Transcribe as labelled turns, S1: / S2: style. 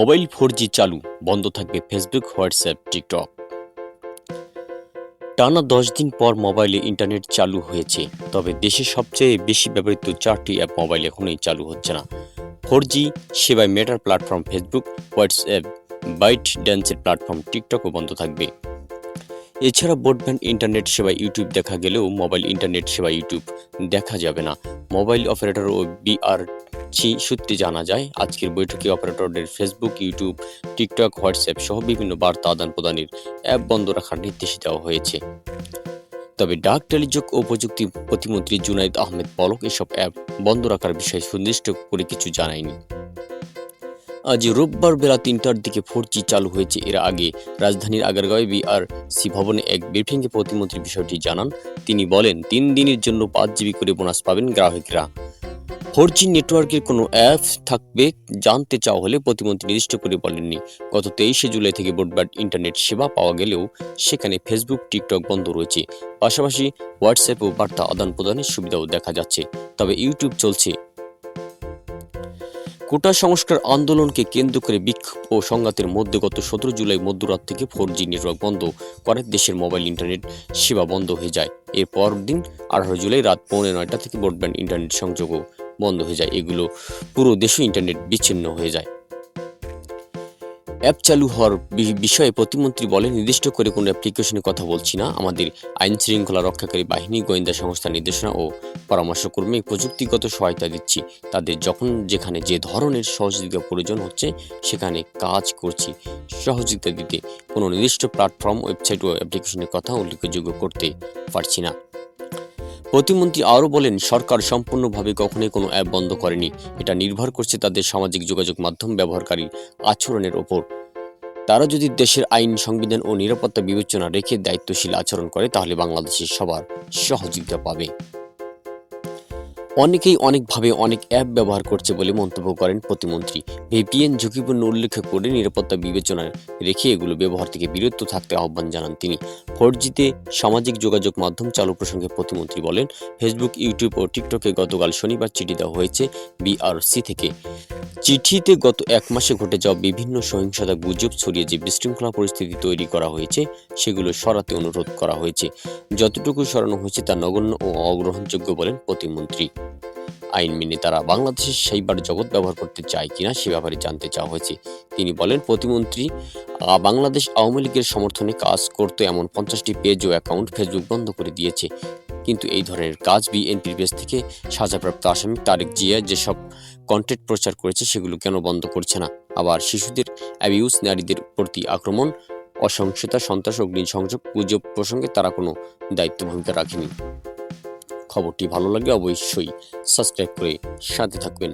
S1: Mobile four চালু, বন্ধ থাকবে ফেসবুক, হোয়াটসঅ্যাপ, টিকটক। টানা দশ দিন পর মোবাইলে ইন্টারনেট চালু হয়েছে, তবে দেশে সবচেয়ে বেশি ব্যবহৃত চারটি অ্যাপ মোবাইল এখনই চালু হচ্ছে না। ফোর জি সেবায় মেটার প্ল্যাটফর্ম ফেসবুক, হোয়াটসঅ্যাপ, বাইট ড্যান্সের প্ল্যাটফর্ম টিকটকও বন্ধ থাকবে। এছাড়া ব্রডব্যান্ড, ইন্টারনেট সেবা, ইউটিউব দেখা গেলেও মোবাইল ইন্টারনেট সেবা, ইউটিউব দেখা যাবে না। মোবাইল অপারেটর ও বিআরসি সূত্রে জানা যায়, আজকের বৈঠকে অপারেটরদের ফেসবুক ইউটিউব টিকটক হোয়াটসঅ্যাপ সহ বিভিন্ন বার্তা আদান প্রদানের অ্যাপ বন্ধ রাখার নির্দেশ দেওয়া হয়েছে। তবে ডাক, টেলিযোগ ও প্রযুক্তি প্রতিমন্ত্রী জুনাইদ আহমেদ পলক এসব অ্যাপ বন্ধ রাখার বিষয়ে সুনির্দিষ্ট করে কিছু জানায়নি। আজ রোববার বেলা তিনটার দিকে ফোর জি চালু হয়েছে। এর আগে রাজধানীর আগারগাঁও বিআরসি ভবনে এক ব্রিফিংয়ে প্রতিমন্ত্রী বিষয়টি জানান। তিনি বলেন, তিন দিনের জন্য পাঁচ জিবি করে বোনাস পাবেন গ্রাহকরা। ফোর জি নেটওয়ার্কের কোনো অ্যাপ থাকবে জানতে চাওয়া হলে প্রতিমন্ত্রী নির্দিষ্ট করে বলেননি। গত তেইশে জুলাই থেকে ব্রডব্যান্ড ইন্টারনেট সেবা পাওয়া গেলেও সেখানে ফেসবুক, টিকটক বন্ধ রয়েছে। পাশাপাশি হোয়াটসঅ্যাপ ও বার্তা আদান প্রদানের সুবিধাও দেখা যাচ্ছে। তবে ইউটিউব চলছে। কোটা সংস্কার আন্দোলনকে কেন্দ্র করে বিক্ষোভ ও সংঘাতের মধ্যে গত সতেরো জুলাই মধ্যরাত থেকে ফোর জি নেটওয়ার্ক বন্ধ করে দেশের মোবাইল ইন্টারনেট সেবা বন্ধ হয়ে যায়। এর পরদিন আঠারো জুলাই রাত পৌনে নয়টা থেকে ব্রডব্যান্ড ইন্টারনেট সংযোগও বন্ধ হয়ে যায়, এগুলো পুরো দেশে ইন্টারনেট বিচ্ছিন্ন হয়ে যায়। অ্যাপ চালু হওয়ার বিষয়ে প্রতিমন্ত্রী বলেন, নির্দিষ্ট করে কোনো অ্যাপ্লিকেশনের কথা বলছি না। আমাদের আইন শৃঙ্খলা রক্ষাকারী বাহিনী, গোয়েন্দা সংস্থার নির্দেশনা ও পরামর্শক্রমে প্রযুক্তিগত সহায়তা দিচ্ছি। তাদের যখন যেখানে যে ধরনের সহযোগিতা প্রয়োজন হচ্ছে, সেখানে কাজ করছি। সহযোগিতা দিতে কোনো নির্দিষ্ট প্ল্যাটফর্ম ওয়েবসাইট ও অ্যাপ্লিকেশনের কথা উল্লেখযোগ্য করতে পারছি না। প্রতিমন্ত্রী আরও বলেন, সরকার সম্পূর্ণভাবে কখনোই কোনো অ্যাপ বন্ধ করেনি। এটা নির্ভর করছে তাদের সামাজিক যোগাযোগ মাধ্যম ব্যবহারকারী আচরণের ওপর। তারা যদি দেশের আইন, সংবিধান ও নিরাপত্তা বিবেচনা রেখে দায়িত্বশীল আচরণ করে, তাহলে বাংলাদেশের সবার সহযোগিতা পাবে। অনেকেই অনেকভাবে অনেক অ্যাপ ব্যবহার করছে বলে মন্তব্য করেন প্রতিমন্ত্রী। ভিপিএন ঝুঁকিপূর্ণ উল্লেখ করে নিরাপত্তা বিবেচনায় রেখে এগুলো ব্যবহার থেকে বিরত থাকতে আহ্বান জানান তিনি। ফোর জিতে সামাজিক যোগাযোগ মাধ্যম চালু প্রসঙ্গে প্রতিমন্ত্রী বলেন, ফেসবুক, ইউটিউব ও টিকটকে গতকাল শনিবার চিঠি দেওয়া হয়েছে বিআরসি থেকে। চিঠিতে গত এক মাসে ঘটে যাওয়া বিভিন্ন সহিংসতা গুজব ছড়িয়ে যে বিশৃঙ্খলা পরিস্থিতি তৈরি করা হয়েছে, সেগুলো সরাতে অনুরোধ করা হয়েছে। যতটুকু সরানো হয়েছে তা নগণ্য ও অগ্রহণযোগ্য বলেন প্রতিমন্ত্রী। আইন মেনে তারা বাংলাদেশের সেইবার জগৎ ব্যবহার করতে চায় কিনা সে ব্যাপারে জানতে চাওয়া হয়েছে। তিনি বলেন, প্রতিমন্ত্রী বাংলাদেশ আওয়ামী লীগের সমর্থনে কাজ করতে এমন পঞ্চাশটি পেজ ও অ্যাকাউন্ট ফেসবুক বন্ধ করে দিয়েছে। কিন্তু এই ধরনের কাজ বিএনপির বেশ থেকে সাজাপ্রাপ্ত আসামি তারেক জিয়া যেসব কন্টেন্ট প্রচার করেছে সেগুলো কেন বন্ধ করছে না? আবার শিশুদের অ্যাবিউজ নারীদের প্রতি আক্রমণ, অসহিংসতা, সন্ত্রাস অগ্নি সংযোগ গুজব প্রসঙ্গে তারা কোনো দায়িত্ব ভূমিকা রাখেনি। খবরটি ভালো লাগলে অবশ্যই সাবস্ক্রাইব করে সাথে থাকবেন।